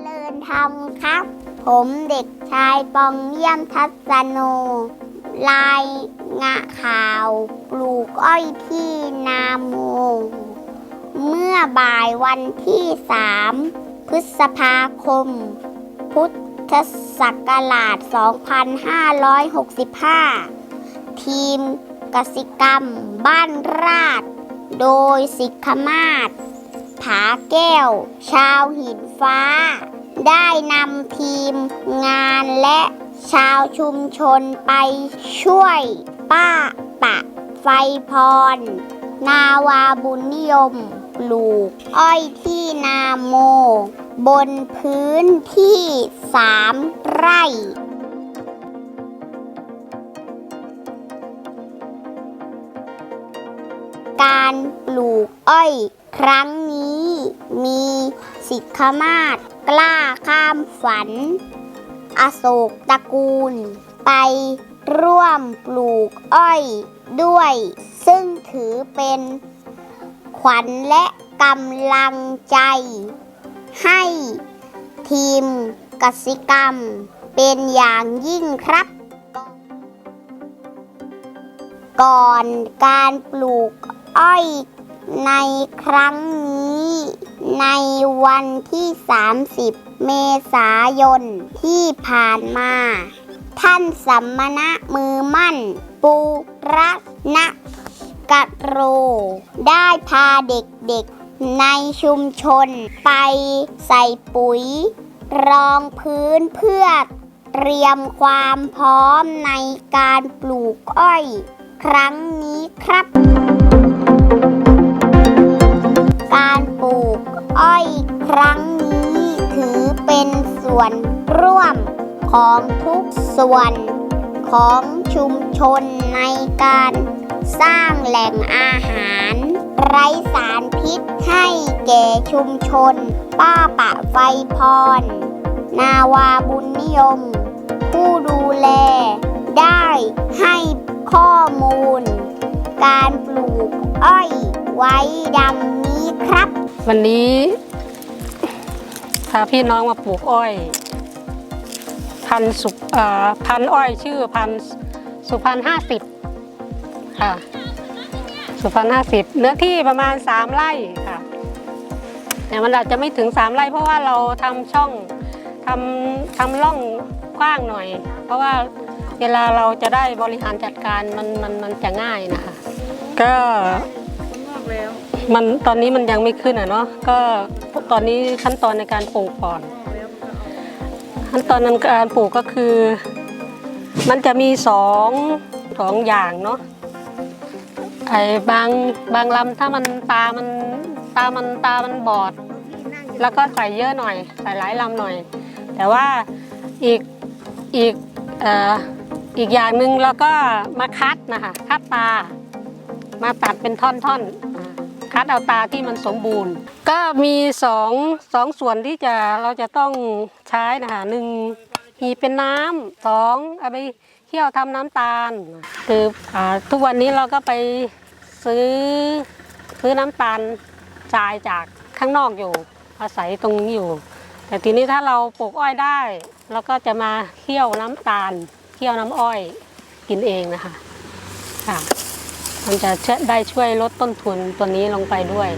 เริญธรรมครับ ผมเด็กชายปองเยี่ยมทัศโนลายงะขาว ปลูกอ้อยที่นาโมเมื่อบ่ายวันที่สามพฤษภาคม พุทธศักราช 2565 ทีมกสิกรรม บ้านราดโดยสิกขมาศผาแก้ว ชาวหิน ฟ้า ได้นำทีมงานและชาวชุมชนไปช่วยป้าปะไฟพร นาวาบุญนิยมปลูก อ้อยที่นาโม บนพื้นที่สามไร่การปลูกอ้อยครั้งนี้ มีสิกขมาศกล้าข้ามฝัน อโศกตระกูล ไปร่วมปลูกอ้อยด้วย ซึ่งถือเป็นขวัญและกำลังใจ ให้ทีมกสิกรรม เป็นอย่างยิ่งครับ ก่อนการปลูกอ้อยในครั้งนี้ ในวันที่ 30 เมษายนที่ผ่านมา ท่านสัมมณะมือมั่น ปูรัณกะโร ได้พาเด็กๆในชุมชนไปใส่ปุ๋ย รองพื้นเพื่อเตรียมความพร้อมในการปลูกอ้อย ครั้งนี้ครับ การปลูกอ้อยครั้งนี้ถือเป็นส่วนร่วมของทุกส่วนของชุมชนในการสร้างแหล่งอาหาร ไร้สารพิษให้แก่ชุมชน ป้าปะไฟพร นาวาบุญนิยม ผู้ดูแลได้ให้ ไว้ดังนี้ครับ วันนี้พาพี่น้องมาปลูกอ้อย พันธุ์สุเอ่อพันธุ์อ้อยชื่อพันธุ์สุพรรณห้าสิบค่ะสุพรรณห้าสิบเนื้อที่ประมาณสามไร่ค่ะ แต่มันอาจจะไม่ถึงสามไร่เพราะว่าเราทำช่องทำทำร่องกว้างหน่อย เพราะว่าเวลาเราจะได้บริหารจัดการมันมันมันจะง่ายนะคะ ก็ มันตอนนี้มันยังไม่ขึ้นอะเนาะก็ตอนนี้ขั้นตอนในการปลูกก่อน ขั้นตอนในการปลูกก็คือ มันจะมีสองสองอย่างเนาะไอ้บางบางลำถ้ามันตามันตามันตามันบอด แล้วก็ใส่เยอะหน่อย ใส่หลายลำหน่อย แต่ว่าอีกอีกเอ่ออีกอย่างหนึ่งเราก็มาคัดนะคะคัดตา มาตัดเป็นท่อนๆ คัดเอาตาที่มันสมบูรณ์ ก็มีสองสองส่วนที่จะเราจะต้องใช้นะคะหนึ่งหีเป็นน้ำสองเอาไปเคี่ยวทำน้ำตาล คืออทุกวันนี้เราก็ไปซื้อซื้อน้ำตาลทรายจากข้างนอกอยู่ อาศัยตรงนี้อยู่ แต่ทีนี้ถ้าเราปลูกอ้อยได้เราก็จะมาเคี่ยวน้ำตาลเคี่ยวน้ำอ้อยกินเองนะคะค่ะ มันจะได้ช่วยลดต้นทุนตัวนี้ลงไปด้วย